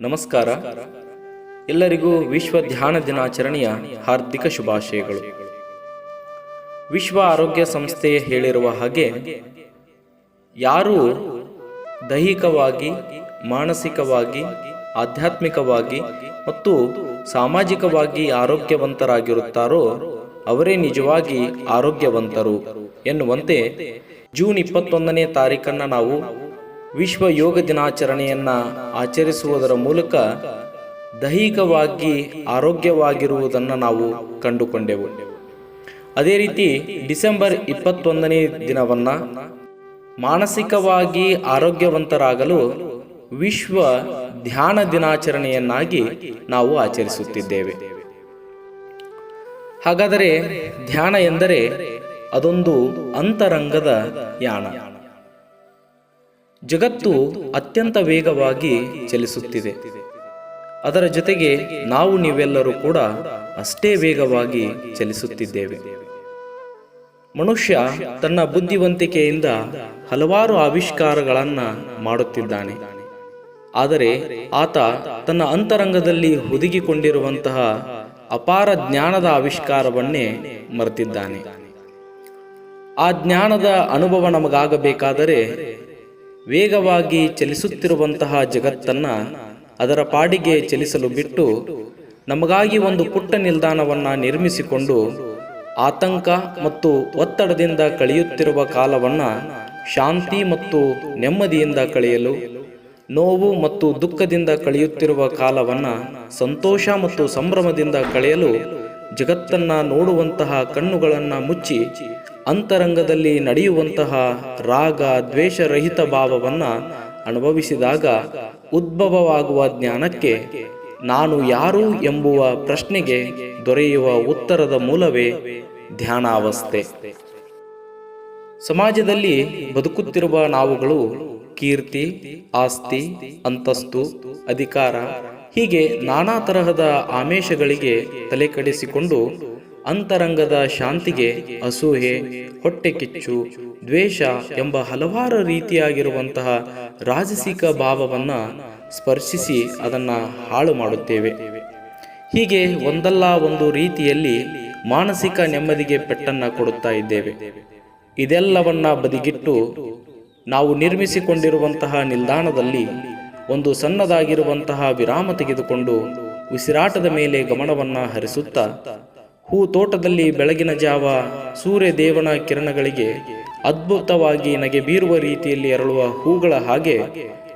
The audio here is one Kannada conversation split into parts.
ನಮಸ್ಕಾರ. ಎಲ್ಲರಿಗೂ ವಿಶ್ವ ಧ್ಯಾನ ದಿನಾಚರಣೆಯ ಹಾರ್ದಿಕ ಶುಭಾಶಯಗಳು. ವಿಶ್ವ ಆರೋಗ್ಯ ಸಂಸ್ಥೆ ಹೇಳಿರುವ ಹಾಗೆ ಯಾರು ದೈಹಿಕವಾಗಿ, ಮಾನಸಿಕವಾಗಿ, ಆಧ್ಯಾತ್ಮಿಕವಾಗಿ ಮತ್ತು ಸಾಮಾಜಿಕವಾಗಿ ಆರೋಗ್ಯವಂತರಾಗಿರುತ್ತಾರೋ ಅವರೇ ನಿಜವಾಗಿ ಆರೋಗ್ಯವಂತರು ಎನ್ನುವಂತೆ ಜೂನ್ ಇಪ್ಪತ್ತೊಂದನೇ ತಾರೀಕನ್ನು ನಾವು ವಿಶ್ವ ಯೋಗ ದಿನಾಚರಣೆಯನ್ನು ಆಚರಿಸುವುದರ ಮೂಲಕ ದೈಹಿಕವಾಗಿ ಆರೋಗ್ಯವಾಗಿರುವುದನ್ನು ನಾವು ಕಂಡುಕೊಂಡೆವು. ಅದೇ ರೀತಿ ಡಿಸೆಂಬರ್ ಇಪ್ಪತ್ತೊಂದನೇ ದಿನವನ್ನು ಮಾನಸಿಕವಾಗಿ ಆರೋಗ್ಯವಂತರಾಗಲು ವಿಶ್ವ ಧ್ಯಾನ ದಿನಾಚರಣೆಯನ್ನಾಗಿ ನಾವು ಆಚರಿಸುತ್ತಿದ್ದೇವೆ. ಹಾಗಾದರೆ ಧ್ಯಾನ ಎಂದರೆ ಅದೊಂದು ಅಂತರಂಗದ ಯಾನ. ಜಗತ್ತು ಅತ್ಯಂತ ವೇಗವಾಗಿ ಚಲಿಸುತ್ತಿದೆ. ಅದರ ಜೊತೆಗೆ ನಾವು ನೀವೆಲ್ಲರೂ ಕೂಡ ಅಷ್ಟೇ ವೇಗವಾಗಿ ಚಲಿಸುತ್ತಿದ್ದೇವೆ. ಮನುಷ್ಯ ತನ್ನ ಬುದ್ಧಿವಂತಿಕೆಯಿಂದ ಹಲವಾರು ಆವಿಷ್ಕಾರಗಳನ್ನು ಮಾಡುತ್ತಿದ್ದಾನೆ. ಆದರೆ ಆತ ತನ್ನ ಅಂತರಂಗದಲ್ಲಿ ಹುದುಗಿಕೊಂಡಿರುವಂತಹ ಅಪಾರ ಜ್ಞಾನದ ಆವಿಷ್ಕಾರವನ್ನೇ ಮರೆತಿದ್ದಾನೆ. ಆ ಜ್ಞಾನದ ಅನುಭವ ನಮಗಾಗಬೇಕಾದರೆ ವೇಗವಾಗಿ ಚಲಿಸುತ್ತಿರುವಂತಹ ಜಗತ್ತನ್ನ ಅದರ ಪಾಡಿಗೆ ಚಲಿಸಲು ಬಿಟ್ಟು ನಮಗಾಗಿ ಒಂದು ಪುಟ್ಟ ನಿಲ್ದಾಣವನ್ನ ನಿರ್ಮಿಸಿಕೊಂಡು ಆತಂಕ ಮತ್ತು ಒತ್ತಡದಿಂದ ಕಳೆಯುತ್ತಿರುವ ಕಾಲವನ್ನ ಶಾಂತಿ ಮತ್ತು ನೆಮ್ಮದಿಯಿಂದ ಕಳೆಯಲು, ನೋವು ಮತ್ತು ದುಃಖದಿಂದ ಕಳೆಯುತ್ತಿರುವ ಕಾಲವನ್ನ ಸಂತೋಷ ಮತ್ತು ಸಂಭ್ರಮದಿಂದ ಕಳೆಯಲು ಜಗತ್ತನ್ನ ನೋಡುವಂತಹ ಕಣ್ಣುಗಳನ್ನ ಮುಚ್ಚಿ ಅಂತರಂಗದಲ್ಲಿ ನಡೆಯುವಂತಹ ರಾಗ ದ್ವೇಷರಹಿತ ಭಾವವನ್ನು ಅನುಭವಿಸಿದಾಗ ಉದ್ಭವವಾಗುವ ಜ್ಞಾನಕ್ಕೆ ನಾನು ಯಾರು ಎಂಬುವ ಪ್ರಶ್ನೆಗೆ ದೊರೆಯುವ ಉತ್ತರದ ಮೂಲವೇ ಧ್ಯಾನಾವಸ್ಥೆ. ಸಮಾಜದಲ್ಲಿ ಬದುಕುತ್ತಿರುವ ನಾವುಗಳು ಕೀರ್ತಿ, ಆಸ್ತಿ, ಅಂತಸ್ತು, ಅಧಿಕಾರ ಹೀಗೆ ನಾನಾ ತರಹದ ಆಮೇಶಗಳಿಗೆ ತಲೆಕೆಡಿಸಿಕೊಂಡು ಅಂತರಂಗದ ಶಾಂತಿಗೆ ಅಸೂಹೆ ಹೊಟ್ಟೆ ಕಿಚ್ಚು, ದ್ವೇಷ ಎಂಬ ಹಲವಾರು ರೀತಿಯಾಗಿರುವಂತಹ ರಾಜಸಿಕ ಭಾವವನ್ನ ಸ್ಪರ್ಶಿಸಿ ಅದನ್ನ ಹಾಳು ಮಾಡುತ್ತೇವೆ. ಹೀಗೆ ಒಂದಲ್ಲ ಒಂದು ರೀತಿಯಲ್ಲಿ ಮಾನಸಿಕ ನೆಮ್ಮದಿಗೆ ಪೆಟ್ಟನ್ನ ಕೊಡುತ್ತಾ ಇದ್ದೇವೆ. ಇದೆಲ್ಲವನ್ನ ಬದಿಗಿಟ್ಟು ನಾವು ನಿರ್ಮಿಸಿಕೊಂಡಿರುವಂತಹ ನಿಲ್ದಾಣದಲ್ಲಿ ಒಂದು ಸಣ್ಣದಾಗಿರುವಂತಹ ವಿರಾಮ ತೆಗೆದುಕೊಂಡು ಉಸಿರಾಟದ ಮೇಲೆ ಗಮನವನ್ನ ಹರಿಸುತ್ತಾ ಹೂ ತೋಟದಲ್ಲಿ ಬೆಳಗಿನ ಜಾವ ಸೂರ್ಯ ದೇವನ ಕಿರಣಗಳಿಗೆ ಅದ್ಭುತವಾಗಿ ನಗೆ ಬೀರುವ ರೀತಿಯಲ್ಲಿ ಅರಳುವ ಹೂಗಳ ಹಾಗೆ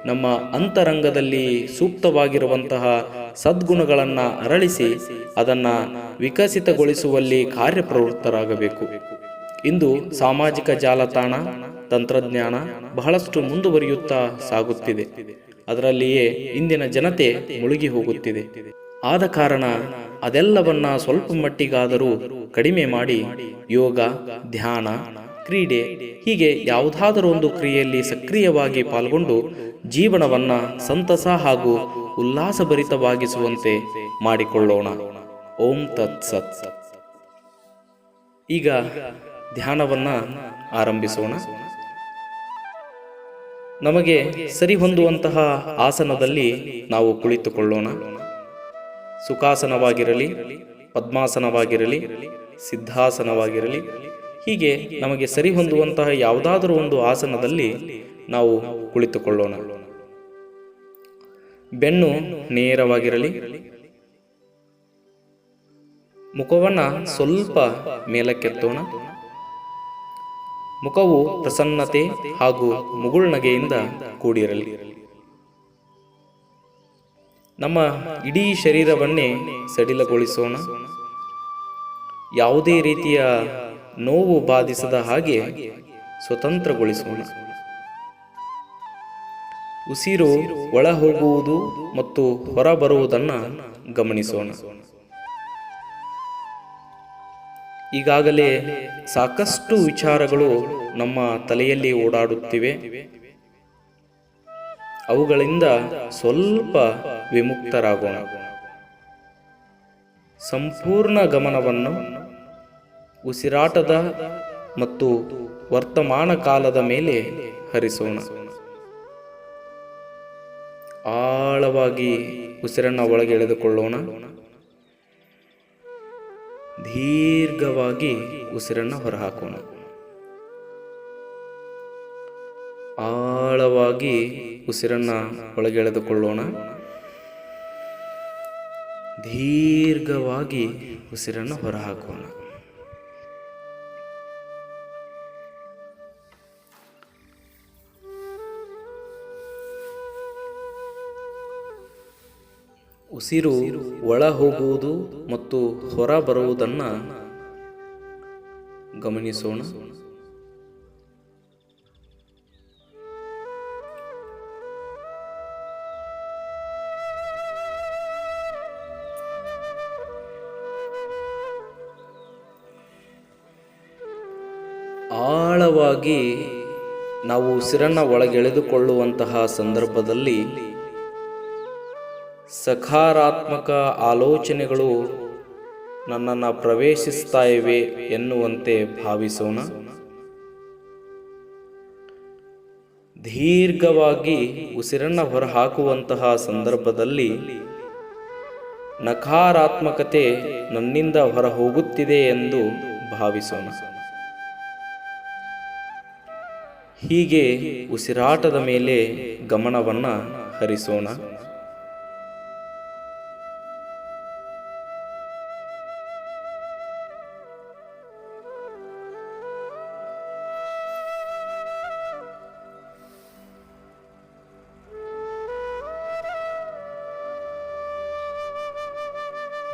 ನಮ್ಮ ಅಂತರಂಗದಲ್ಲಿ ಸೂಕ್ತವಾಗಿರುವಂತಹ ಸದ್ಗುಣಗಳನ್ನ ಅರಳಿಸಿ ಅದನ್ನ ವಿಕಸಿತಗೊಳಿಸುವಲ್ಲಿ ಕಾರ್ಯಪ್ರವೃತ್ತರಾಗಬೇಕು. ಇಂದು ಸಾಮಾಜಿಕ ಜಾಲತಾಣ, ತಂತ್ರಜ್ಞಾನ ಬಹಳಷ್ಟು ಮುಂದುವರಿಯುತ್ತಾ ಸಾಗುತ್ತಿದೆ. ಅದರಲ್ಲಿಯೇ ಇಂದಿನ ಜನತೆ ಮುಳುಗಿ ಹೋಗುತ್ತಿದೆ. ಆದ ಕಾರಣ ಅದೆಲ್ಲವನ್ನ ಸ್ವಲ್ಪ ಮಟ್ಟಿಗಾದರೂ ಕಡಿಮೆ ಮಾಡಿ ಯೋಗ, ಧ್ಯಾನ, ಕ್ರೀಡೆ, ಹೀಗೆ ಯಾವುದಾದರೂ ಒಂದು ಕ್ರಿಯೆಯಲ್ಲಿ ಸಕ್ರಿಯವಾಗಿ ಪಾಲ್ಗೊಂಡು ಜೀವನವನ್ನ ಸಂತಸ ಹಾಗೂ ಉಲ್ಲಾಸಭರಿತವಾಗಿಸುವಂತೆ ಮಾಡಿಕೊಳ್ಳೋಣ. ಓಂ ತತ್ ಸತ್. ಈಗ ಧ್ಯಾನವನ್ನ ಆರಂಭಿಸೋಣ. ನಮಗೆ ಸರಿ ಹೊಂದುವಂತಹ ಆಸನದಲ್ಲಿ ನಾವು ಕುಳಿತುಕೊಳ್ಳೋಣ. ಸುಖಾಸನವಾಗಿರಲಿ, ಪದ್ಮಾಸನವಾಗಿರಲಿ, ಸಿದ್ಧಾಸನವಾಗಿರಲಿ, ಹೀಗೆ ನಮಗೆ ಸರಿ ಹೊಂದುವಂತಹ ಯಾವುದಾದರೂ ಒಂದು ಆಸನದಲ್ಲಿ ನಾವು ಕುಳಿತುಕೊಳ್ಳೋಣ. ಬೆನ್ನು ನೇರವಾಗಿರಲಿ, ಮುಖವನ್ನು ಸ್ವಲ್ಪ ಮೇಲಕ್ಕೆತ್ತೋಣ. ಮುಖವು ಪ್ರಸನ್ನತೆ ಹಾಗೂ ಮುಗುಳ್ನಗೆಯಿಂದ ಕೂಡಿರಲಿ. ನಮ್ಮ ಇಡೀ ಶರೀರವನ್ನೇ ಸಡಿಲಗೊಳಿಸೋಣ. ಯಾವುದೇ ರೀತಿಯ ನೋವು ಬಾಧಿಸದ ಹಾಗೆ ಸ್ವತಂತ್ರಗೊಳಿಸೋಣ. ಉಸಿರು ಒಳ ಹೋಗುವುದು ಮತ್ತು ಹೊರಬರುವುದನ್ನು ಗಮನಿಸೋಣ. ಈಗಾಗಲೇ ಸಾಕಷ್ಟು ವಿಚಾರಗಳು ನಮ್ಮ ತಲೆಯಲ್ಲಿ ಓಡಾಡುತ್ತಿವೆ. ಅವುಗಳಿಂದ ಸ್ವಲ್ಪ ವಿಮುಕ್ತರಾಗೋಣ. ಸಂಪೂರ್ಣ ಗಮನವನ್ನು ಉಸಿರಾಟದ ಮತ್ತು ವರ್ತಮಾನ ಕಾಲದ ಮೇಲೆ ಹರಿಸೋಣ. ಆಳವಾಗಿ ಉಸಿರನ್ನು ಒಳಗೆ ಎಳೆದುಕೊಳ್ಳೋಣ. ದೀರ್ಘವಾಗಿ ಉಸಿರನ್ನು ಹೊರಹಾಕೋಣ. ಆಳವಾಗಿ ಉಸಿರನ್ನು ಒಳಗೆ ಎಳೆದುಕೊಳ್ಳೋಣ. ದೀರ್ಘವಾಗಿ ಉಸಿರನ್ನು ಹೊರಹಾಕೋಣ ಉಸಿರು ಒಳ ಹೋಗುವುದು ಮತ್ತು ಹೊರ ಬರುವುದನ್ನು ಗಮನಿಸೋಣ. ಆಳವಾಗಿ ನಾವು ಉಸಿರನ್ನು ಒಳಗೆಳೆದುಕೊಳ್ಳುವಂತಹ ಸಂದರ್ಭದಲ್ಲಿ ಸಕಾರಾತ್ಮಕ ಆಲೋಚನೆಗಳು ನನ್ನನ್ನು ಪ್ರವೇಶಿಸ್ತಾ ಇವೆ ಎನ್ನುವಂತೆ ಭಾವಿಸೋಣ. ದೀರ್ಘವಾಗಿ ಉಸಿರನ್ನು ಹೊರಹಾಕುವಂತಹ ಸಂದರ್ಭದಲ್ಲಿ ನಕಾರಾತ್ಮಕತೆ ನನ್ನಿಂದ ಹೊರ ಹೋಗುತ್ತಿದೆ ಎಂದು ಭಾವಿಸೋಣ. ಹೀಗೆ ಉಸಿರಾಟದ ಮೇಲೆ ಗಮನವನ್ನು ಹರಿಸೋಣ.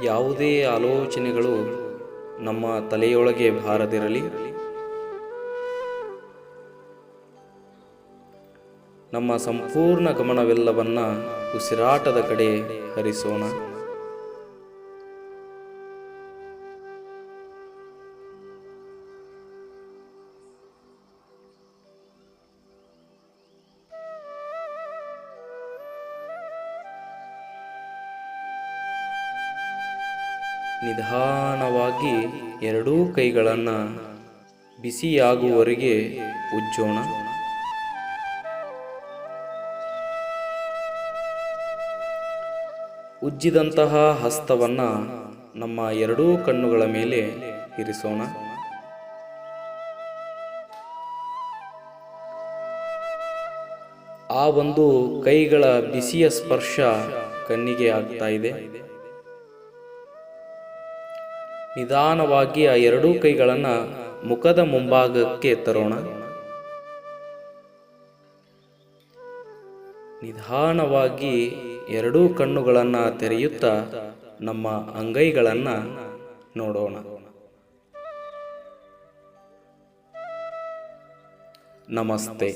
ಯಾವುದೇ ಆಲೋಚನೆಗಳು ನಮ್ಮ ತಲೆಯೊಳಗೆ ಬಾರದಿರಲಿ. ನಮ್ಮ ಸಂಪೂರ್ಣ ಗಮನವೆಲ್ಲವನ್ನ ಉಸಿರಾಟದ ಕಡೆ ಹರಿಸೋಣ. ನಿಧಾನವಾಗಿ ಎರಡೂ ಕೈಗಳನ್ನು ಬಿಸಿಯಾಗುವವರೆಗೆ ಉಜ್ಜೋಣ. ಉಜ್ಜಿದಂತಹ ಹಸ್ತವನ್ನ ನಮ್ಮ ಎರಡೂ ಕಣ್ಣುಗಳ ಮೇಲೆ ಇರಿಸೋಣ. ಆ ಒಂದು ಕೈಗಳ ಬಿಸಿಯ ಸ್ಪರ್ಶ ಕಣ್ಣಿಗೆ ಆಗ್ತಾ ಇದೆ. ನಿಧಾನವಾಗಿ ಆ ಎರಡೂ ಕೈಗಳನ್ನು ಮುಖದ ಮುಂಭಾಗಕ್ಕೆ ತರೋಣ. ನಿಧಾನವಾಗಿ ಎರಡೂ ಕಣ್ಣುಗಳನ್ನು ತೆರೆಯುತ್ತಾ ನಮ್ಮ ಅಂಗೈಗಳನ್ನು ನೋಡೋಣ. ನಮಸ್ತೆ.